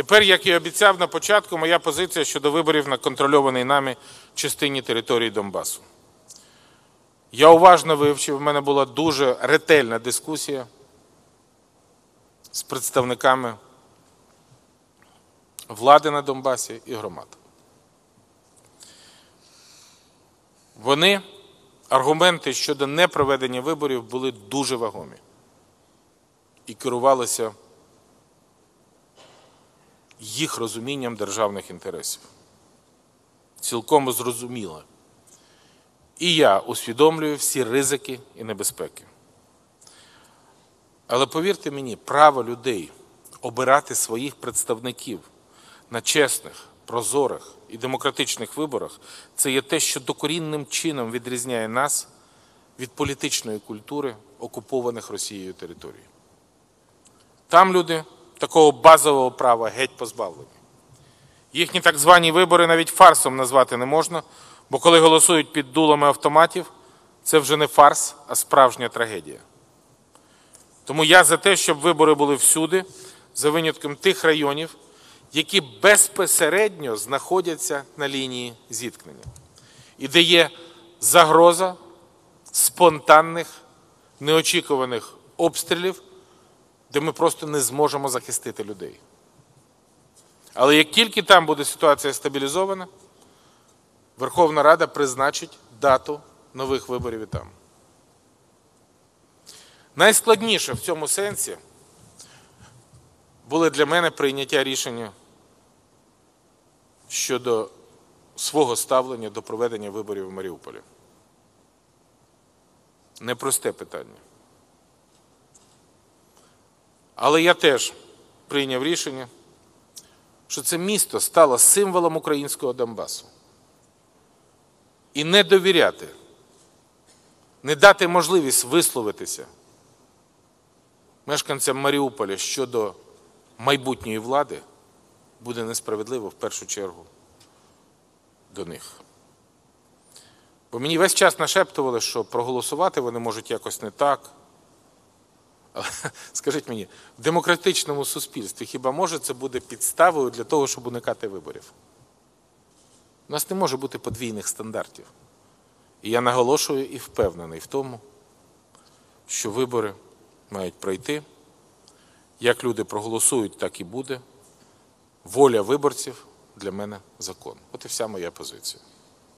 Тепер, як і обіцяв на початку, моя позиція щодо виборів на контрольованій нами частині території Донбасу. Я уважно вивчив, в мене була дуже ретельна дискусія з представниками влади на Донбасі і громад. Вони, аргументи щодо непроведення виборів були дуже вагомі і керувалися їх розумінням державних інтересів. Цілком зрозуміло. І я усвідомлюю всі ризики і небезпеки. Але повірте мені, право людей обирати своїх представників на чесних, прозорих і демократичних виборах це є те, що докорінним чином відрізняє нас від політичної культури окупованих Росією територій. Там люди такого базового права геть позбавлені. Їхні так звані вибори навіть фарсом назвати не можна, бо коли голосують під дулами автоматів, це вже не фарс, а справжня трагедія. Тому я за те, щоб вибори були всюди, за винятком тих районів, які безпосередньо знаходяться на лінії зіткнення, і де є загроза спонтанних, неочікуваних обстрілів, де ми просто не зможемо захистити людей. Але як тільки там буде ситуація стабілізована, Верховна Рада призначить дату нових виборів і там. Найскладніше в цьому сенсі було для мене прийняття рішення щодо свого ставлення до проведення виборів в Маріуполі. Непросте питання. Але я теж прийняв рішення, що це місто стало символом українського Донбасу. І не довіряти, не дати можливість висловитися мешканцям Маріуполя щодо майбутньої влади буде несправедливо в першу чергу до них. Бо мені весь час нашептували, що проголосувати вони можуть якось не так. Скажіть мені, в демократичному суспільстві хіба може це буде підставою для того, щоб уникати виборів? У нас не може бути подвійних стандартів. І я наголошую і впевнений в тому, що вибори мають пройти. Як люди проголосують, так і буде. Воля виборців для мене закон. От і вся моя позиція.